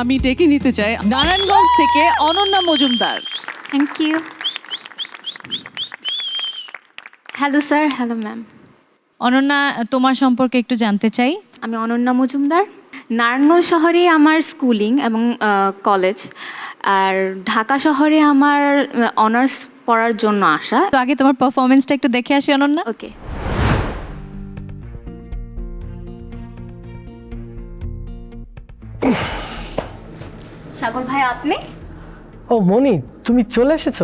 আমি ডেকে নিতে চাই নারায়ণগঞ্জ থেকে Ananya Majumdar. Thank you hello sir hello ma'am Ananya তোমার সম্পর্কে একটু জানতে চাই। আমি অনন্যা মজুমদার। নারায়ণগঞ্জ শহরে আমার স্কুলিং এবং কলেজ। আর ঢাকা শহরে আমার অনার্স পড়ার জন্য আসা। তো আগে তোমার পারফরমেন্সটা একটু দেখে আসি অনন্যা। ওকে সাগর ভাই আপনি? ও মনি তুমি চলে এসেছ?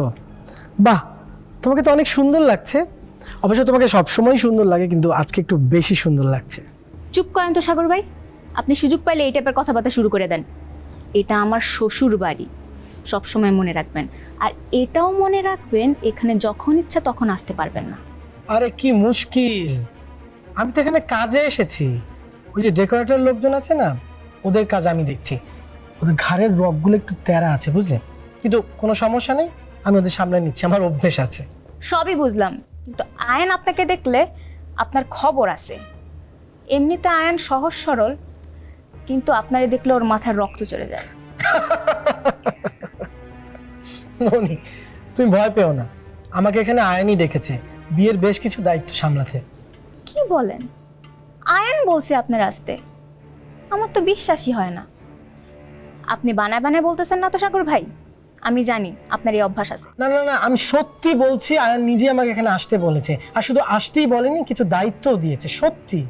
বাহ তোমাকে তো অনেক সুন্দর লাগছে। অবশ্য তোমাকে সব সবসময় সুন্দর লাগে কিন্তু আজকে একটু বেশি সুন্দর লাগছে। চুপ করেন তো সাগর ভাই। আপনি সুযোগ পাইলে এই টাইপের কথাবার্তা শুরু করে দেন। এটা আমার শ্বশুর বাড়ি। সবসময় মনে রাখবেন। আর এটাও মনে রাখবেন এখানে যখন ইচ্ছা তখন আসতে পারবেন না। আরে কি মুশকিল! আমি তো এখানে কাজে এসেছি। ওই যে ডেকোরেটর লোকজন আছে না ওদের কাজ আমি দেখছি। ওদের ঘাড়ের রগগুলো একটু তেরা আছে বুঝলে? কিন্তু কোনো সমস্যা নেই আমি ওদের সামনে নিচ্ছি আমার অভ্যেস আছে। সবই বুঝলাম কিন্তু আয়ন আপনাকে দেখলে আপনার খবর আছে। এমনিতে আয়ন সহজ সরল কিন্তু আপনারে দেখলে ওর মাথার রক্ত চলে যায়। মনি তুমি ভয় পেও না। আমাকে এখানে আয়নই ডেকেছে বিয়ের বেশ কিছু দায়িত্ব সামলাতে। কি বলেন? আয়ন বলছে আপনার আসতে। আমার তো বিশ্বাসই হয় না। আপনি বানায় বানায় বলতেছেন না তো সাগর ভাই? আমি জানি আপনার এই অভ্যাস আছে। না না না আমি সত্যি বলছি আয়ান নিজে আমাকে এখানে আসতে বলেছে। আর শুধু আসতেই বলেনি কিছু দায়িত্বও দিয়েছে সত্যি।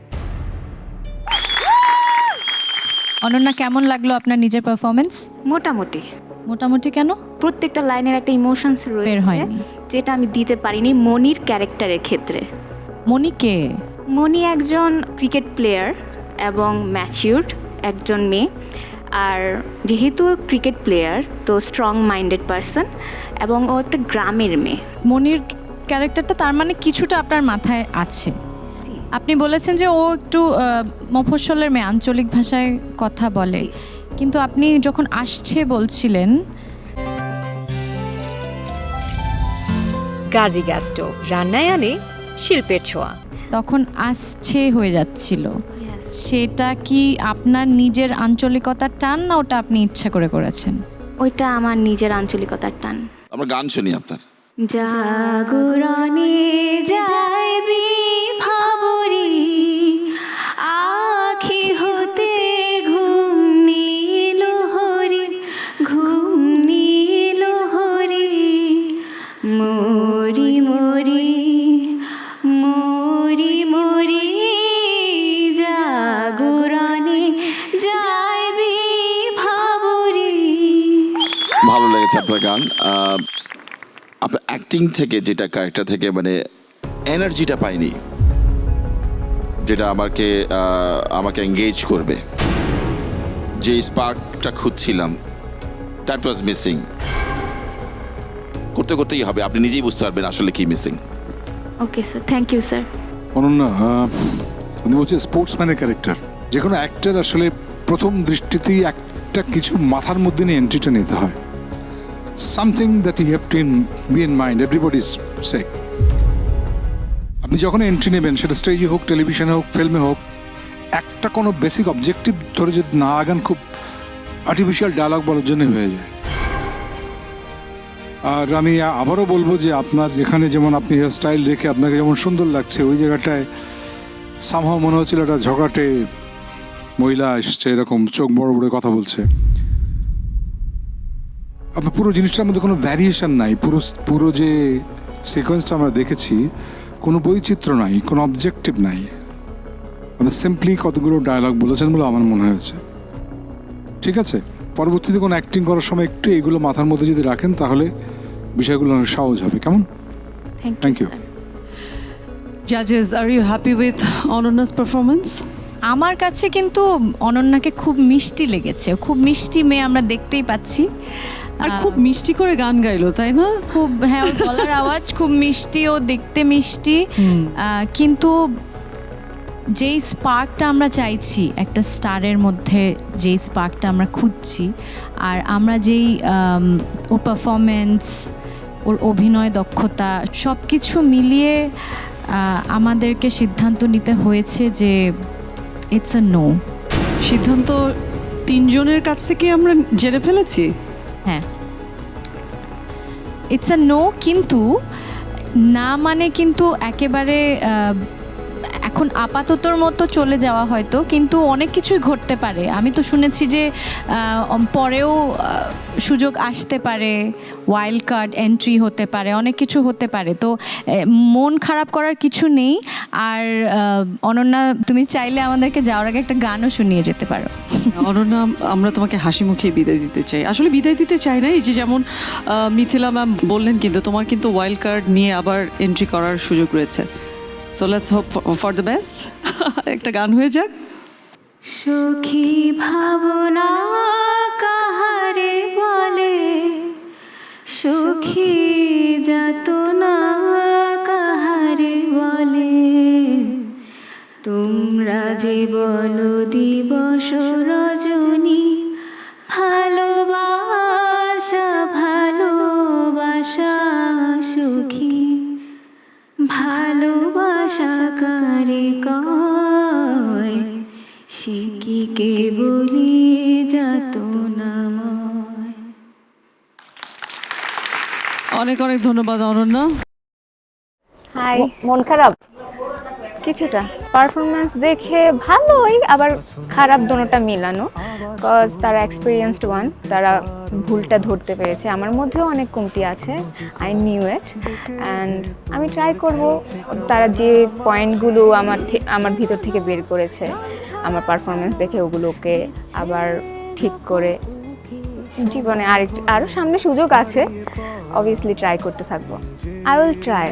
অনন্যা কেমন লাগল আপনার নিজের পারফরমেন্স মোটামুটি। মোটামুটি কেন? প্রত্যেকটা লাইনের একটা ইমোশনস রয়েছে হয়নি। যেটা আমি দিতে পারিনি মনির ক্যারেক্টারের ক্ষেত্রে। মনিকে মনি একজন ক্রিকেট প্লেয়ার এবং ম্যাচিউরড একজন মেয়ে। আর যেহেতু ক্রিকেট প্লেয়ার তো স্ট্রং মাইন্ডেড পারসন এবং ও একটা গ্রামের মেয়ে। মনির ক্যারেক্টারটা তার মানে কিছুটা আপনার মাথায় আছে। আপনি বলেছেন যে ও একটু আহ, মফস্বলের মেয়ে আঞ্চলিক ভাষায় কথা বলে। কিন্তু আপনি যখন আসছে বলছিলেন গাজী গ্যাস স্টোভ রান্নায় আনে শিল্পের ছোঁয়া। তখন আসছে হয়ে যাচ্ছিল। সেটা কি আপনার নিজের আঞ্চলিকতার টান না ওটা আপনি ইচ্ছা করে করেছেন? ওইটা আমার নিজের আঞ্চলিকতার টান। আমরা গান শুনি আপনার। জাগরণে যাইবি ভালো লেগেছে আপনার গান। আপনার অ্যাক্টিং থেকে যেটা ক্যারেক্টার থেকে মানে এনার্জিটা পাইনি যেটা আমাকে আমাকে এঙ্গেজ করবে। যে স্পার্কটা খুঁজছিলাম দ্যাট ওয়াজ মিসিং করতে করতেই হবে আপনি নিজেই বুঝতে পারবেন আসলে কি missing okay sir thank you sir Ananya উনি বলছে স্পোর্টসম্যানের ক্যারেক্টার যে কোনো অ্যাক্টার আসলে প্রথম দৃষ্টিতেই একটা কিছু মাথার মধ্যে নিয়ে এন্ট্রিটা নিতে হয়। Something that you have to in be in mind everybody সে আপনি যখন এন্ট্রি নেবেন, সেটা স্টেজে হোক টেলিভিশনে হোক ফিল্মে হোক, একটা কোনো বেসিক অবজেক্টিভ ধরে যদি না আগান, খুব আর্টিফিশিয়াল ডায়লগ বলার জন্য হয়ে যায়। আর আমি আবারও বলব যে আপনার এখানে যেমন আপনি হেয়ার স্টাইল রেখে আপনাকে যেমন সুন্দর লাগছে, ওই জায়গাটায় সামহাও মনে হচ্ছিল একটা ঝগড়াটে মহিলা এসছে, এরকম চোখ বড় বড় কথা বলছে। আপনার পুরো জিনিসটার মধ্যে কোনো ভ্যারিয়েশন নাই পুরো পুরো যে সিকোয়েন্সটা আমরা দেখেছি কোনো বৈচিত্র্য নাই কোনো অবজেক্টিভ নাই। আপনি সিম্পলি কতগুলো ডায়লগ বলেছেন বলে আমার মনে হয়েছে। ঠিক আছে? পরবর্তীতে কোনো অ্যাক্টিং করার সময় একটু এগুলো মাথার মধ্যে যদি রাখেন তাহলে বিষয়গুলো অনেক সহজ হবে। কেমন? Thank you. জাজেস are you happy with Ananya's performance আমার কাছে কিন্তু অনন্যাকে খুব মিষ্টি লেগেছে। খুব মিষ্টি মেয়ে আমরা দেখতেই পাচ্ছি। আর খুব মিষ্টি করে গান গাইলো তাই না? খুব হ্যাঁ ওর গলার আওয়াজ খুব মিষ্টি ও দেখতে মিষ্টি। কিন্তু যেই স্পার্কটা আমরা চাইছি একটা স্টারের মধ্যে যেই স্পার্কটা আমরা খুঁজছি আর আমরা যেই ওর পারফরমেন্স ওর অভিনয় দক্ষতা সব কিছু মিলিয়ে আমাদেরকে সিদ্ধান্ত নিতে হয়েছে যে ইটস আ নো সিদ্ধান্ত তিনজনের কাছ থেকে আমরা জেনে ফেলেছি? হ্যাঁ। ইটস আ নো কিন্তু না মানে কিন্তু একেবারে এখন আপাততর মতো চলে যাওয়া হয়তো, কিন্তু অনেক কিছুই ঘটতে পারে। আমি তো শুনেছি যে পরেও সুযোগ আসতে পারে ওয়াইল্ড কার্ড এন্ট্রি হতে পারে, অনেক কিছু হতে পারে। তো মন খারাপ করার কিছু নেই। আর অনন্যা, তুমি চাইলে আমাদেরকে যাওয়ার আগে একটা গানও শুনিয়ে যেতে পারো। অনন্যা, আমরা তোমাকে হাসি মুখে বিদায় দিতে চাই। আসলে বিদায় দিতে চাই না, এই যে যেমন মিথিলা ম্যাম বললেন কিন্তু, তোমার কিন্তু ওয়াইল্ড কার্ড নিয়ে আবার এন্ট্রি করার সুযোগ রয়েছে। So let's hope for the best একটা গান হয়ে যাক সুখী ভাবনা কাহারে বলে? সুখী যত না কাহারে বলে? তোমরা যে বলো দিবস অনেক অনেক ধন্যবাদ অনন্যা। হাই। মন খারাপ? কিছুটা। পারফরমেন্স দেখে ভালোই আবার খারাপ দোনোটা মিলানো। কজ তারা এক্সপিরিয়েন্সড ওয়ান তারা ভুলটা ধরতে পেরেছে। আমার মধ্যেও অনেক কমতি আছে আই নিউ ইট অ্যান্ড আমি ট্রাই করব। তারা যে পয়েন্টগুলো আমার আমার ভিতর থেকে বের করেছে আমার পারফরমেন্স দেখে ওগুলোকে আবার ঠিক করে জীবনে আরেক আরও সামনে সুযোগ আছে অবভিয়াসলি ট্রাই করতে থাকব। আই উইল ট্রাই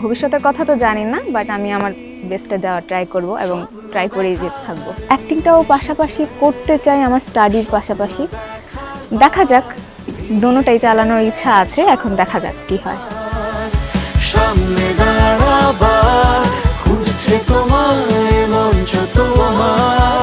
ভবিষ্যতের কথা তো জানি না বাট আমি আমার বেস্টটা দেওয়ার ট্রাই করব এবং ট্রাই করেই যেতে থাকব। অ্যাক্টিংটাও পাশাপাশি করতে চাই আমার স্টাডির পাশাপাশি। দেখা যাক দোনোটাই চালানোর ইচ্ছা আছে, এখন দেখা যাক কি হয়। তোমার।